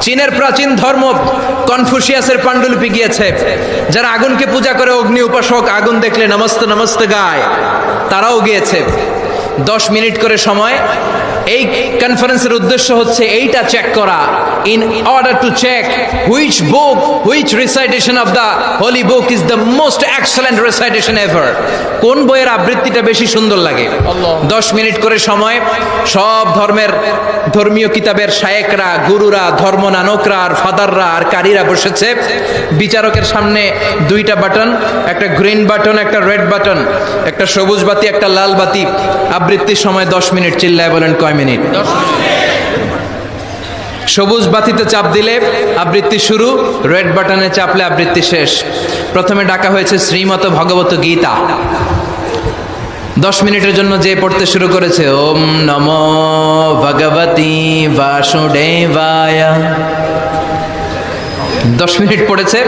চীনের প্রাচীন ধর্ম কনফুসিয়াসের পাণ্ডুলিপি গিয়েছে। যারা আগুনকে পূজা করে, অগ্নি উপাসক আগুন দেখলে নমস্তে নমস্তে গায়, তারাও গিয়েছে। দশ মিনিট করে সময় এই কনফারেন্সের উদ্দেশ্য হচ্ছে এইটা চেক করা। In order to check which book which recitation of the holy book is the most excellent recitation ever কোন বইয়ের আবৃত্তিটা বেশি সুন্দর লাগে? দশ মিনিট করে সময়। সব ধর্মের ধর্মীয় কিতাবের শায়েকরা গুরুরা ধর্মনানকরা আর ফাদাররা আর কারীরা বসেছে। বিচারকের সামনে দুইটা বাটন একটা গ্রিন বাটন একটা রেড বাটন একটা সবুজ বাতি একটা লাল বাতি। আবৃত্তির সময় দশ মিনিট চিল্লায় বলেন কয় মিনিট। সবুজ বাতিতে চাপ দিলে আবৃত্তি শুরু, রেড বাটনে চাপলে আবৃত্তি শেষ। প্রথমে ডাকা হয়েছে শ্রীমত ভগবত গীতা। দশ মিনিটের জন্য যে পড়তে শুরু করেছে, ওম নম ভগবতী বাসুদেবায়। দশ মিনিট পড়েছে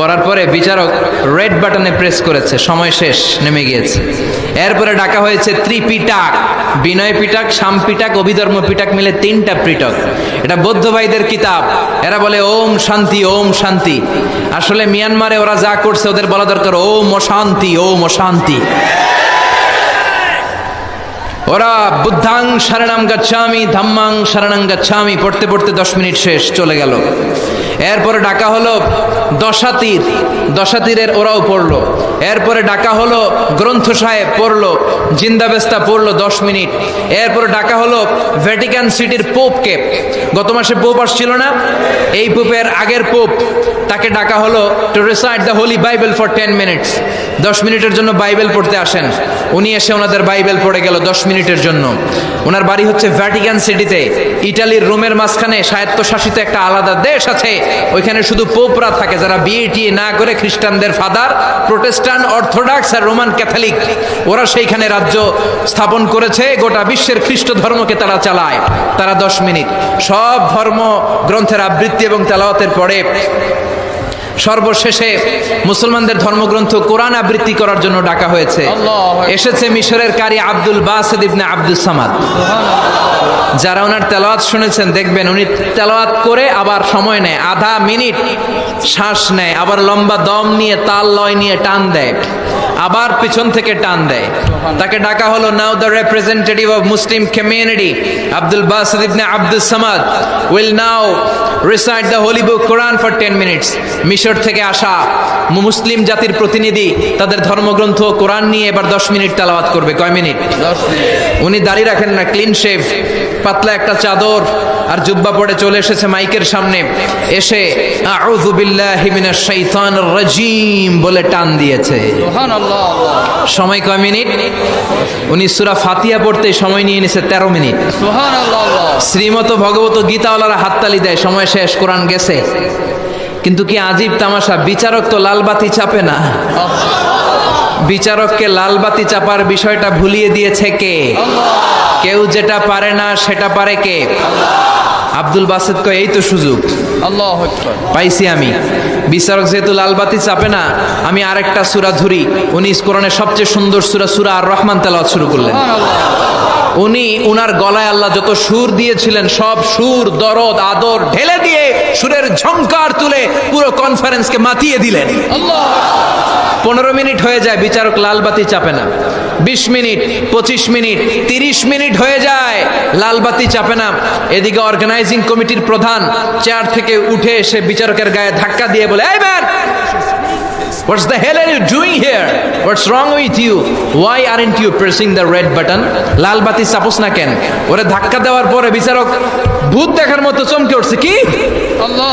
পড়ার পরে বিচারক রেড বাটনে প্রেস করেছে, সময় শেষ, নেমে গিয়েছে। এরপরে ডাকা হয়েছে ত্রিপিটাক, বিনয় পিটাক, শাম পিটাক, অভিধর্ম পিটাক মিলে তিনটা পিটক। এটা বৌদ্ধ ভাইদের কিতাব। এরা বলে, ওম শান্তি ওম শান্তি। আসলে মিয়ানমারে ওরা যা করছে, ওদের বলা দরকার, ওম অশান্তি ওম অশান্তি। ওরা বুদ্ধাং শরণাম গচ্ছামি, ধাম্মাং শরণাং গচ্ছামি, পড়তে পড়তে দশ মিনিট শেষ, চলে গেল। এরপরে ডাকা হলো দশাতীর দশাতীরের ওরাও পড়ল। এরপরে ডাকা হলো গ্রন্থ সাহেব, পড়ল জিন্দাবেস্তা পড়ল দশ মিনিট। এরপরে ডাকা হলো ভ্যাটিকান সিটির পোপকে। গত মাসে পোপ আসছিল না, এই পোপের আগের পোপ, তাকে ডাকা হলো to recite the holy Bible for ten minutes দশ মিনিটের জন্য বাইবেল পড়তে আসেন। উনি এসে ওনাদের বাইবেল পড়ে গেল দশ মিনিটের জন্য। ওনার বাড়ি হচ্ছে ভ্যাটিকান সিটিতে। ইটালির রোমের মাঝখানে স্বায়ত্তশাসিত একটা আলাদা দেশ আছে। ওইখানে শুধু পোপরা থাকে, যারা বিয়ে টিয়ে না করে খ্রিস্টানদের ফাদার প্রোটেস্টান অর্থোডক্স আর রোমান ক্যাথলিক। ওরা সেইখানে রাজ্য স্থাপন করেছে গোটা বিশ্বের খ্রিস্ট ধর্মকে তারা চালায়। তারা দশ মিনিট। সব ধর্ম গ্রন্থের আবৃত্তি এবং তেলাওয়াতের পরে সর্বশেষে মুসলমানদের ধর্মগ্রন্থ কোরআন আবৃত্তি করার জন্য ডাকা হয়েছে। এসেছে মিশরের কারি আব্দুল বাসেদ ইবনে আব্দুল সামাদ। যারা ওনার তেলাওয়াত শুনেছেন দেখবেন উনি তেলাওয়াত করে আবার সময় নেয় আধা মিনিট শ্বাস নেয় আবার লম্বা দম নিয়ে তাল লয় নিয়ে টান দেয় আবার পিছন থেকে টান দেয়। তাকে ডাকা হলো now the representative of Muslim community Abdul Basit ibn Abdul Samad will now recite the holy book Quran for ten minutes. মিশর থেকে আসা মুসলিম জাতির প্রতিনিধি তাদের ধর্মগ্রন্থ কোরআন নিয়ে এবার দশ মিনিট তেলাওয়াত করবে। কয় মিনিট? উনি দাড়ি রাখেন না ক্লিন শেভ। পাতলা একটা চাদর আর জুব্বা পরে চলে এসেছে মাইকের সামনে। এসে রাজিম বলে টান দিয়েছে। সময় কয় মিনিট? উনি সূরা ফাতিয়া পড়তে সময় নিয়ে নিছে 13 মিনিট। শ্রীমত ভগবত গীতাওয়ালারা হাততালি দেয় সময় শেষ কোরআন গেছে। কিন্তু কি আজীব তামাশা? বিচারক তো লালবাতি চাপে না। বিচারককে লালবাতি চাপার বিষয়টা ভুলিয়ে দিয়েছে কে? কেউ যেটা পারে না সেটা পারে কে? আব্দুল বাসেদ কয় এই তো সুযোগ। আল্লাহ পাইছি আমি। বিচারক যেহেতু লালবাতি চাপে না আমি আরেকটা সুরা ধরি। উনি কোরআনের সবচেয়ে সুন্দর সুরা সুরা আর রহমান তেলাওয়াত শুরু করলেন। উনি উনার গলায় আল্লাহ যত সুর দিয়েছিলেন সব সুর দরদ আদর ঢেলে দিয়ে সুরের ঝংকার তুলে পুরো কনফারেন্সকে মাতিয়ে দিলেন। পনেরো মিনিট হয়ে যায় বিচারক লালবাতি চাপে না। বিশ মিনিট পঁচিশ মিনিট তিরিশ মিনিট হয়ে যায় লালবাতি চাপে না। এদিকে অর্গানাইজিং কমিটির প্রধান চেয়ার থেকে উঠে এসে বিচারকের গায়ে ধাক্কা দিয়ে বলে এই man What's the hell are you doing here? What's wrong with you? Why aren't you pressing the red button? লাল বাতি চাপোস না কেন? ওরে ধাক্কা দেওয়ার পরে বিচারক ভূত দেখার মতো চমকে উঠছে কি?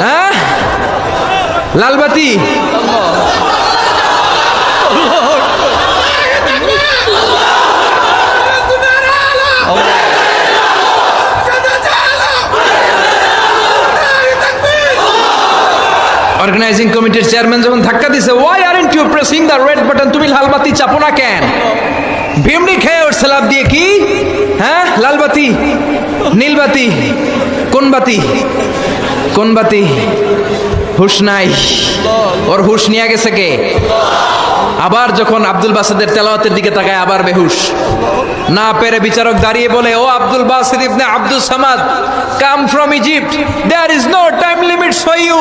হ্যাঁ? লাল বাতি? অর্গানাইজিং কমিটির চেয়ারম্যান যখন ধাক্কা দিছে why are you pressing the red button তুমি লাল বাতি চাপো না কেন? ভিমড়ি খেয়ে উঠছে লাভ দিয়ে কি? হ্যাঁ? লাল বাতি? নীল বাতি? কোন বাতি? কোন বাতি? হুশ নাই। ওর হুশ নিয়ে গেছে কে? আবার যখন আব্দুল বাসাদের তেলাওয়াতের দিকে তাকায়, আবার বেহুশ। না পেরে বিচারক দাঁড়িয়ে বলে, O Abdul Basit ibn Abdul Samad come from Egypt there is no time limit for you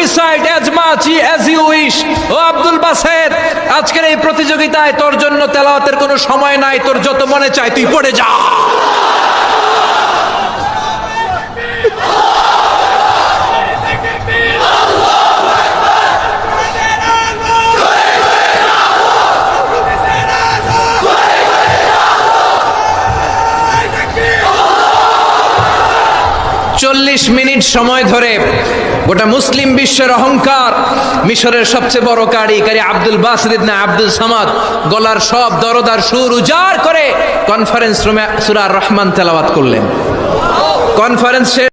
recite as much as you wish O Abdul Basit, আজকের এই প্রতিযোগিতায় তোর জন্য তেলাওয়াতের কোনো সময় নাই। তোর যত মনে চায় তুই পড়ে যা। চল্লিশ মিনিট সময় ধরে গোটা মুসলিম বিশ্বের অহংকার, মিশরের সবচেয়ে বড় কারি কারি আব্দুল বাসরিদ না আব্দুল সামাদ গলার সব দরদার সুর উজাড় করে কনফারেন্স রুমে সুরার রহমান তেলাওয়াত করলেন। কনফারেন্স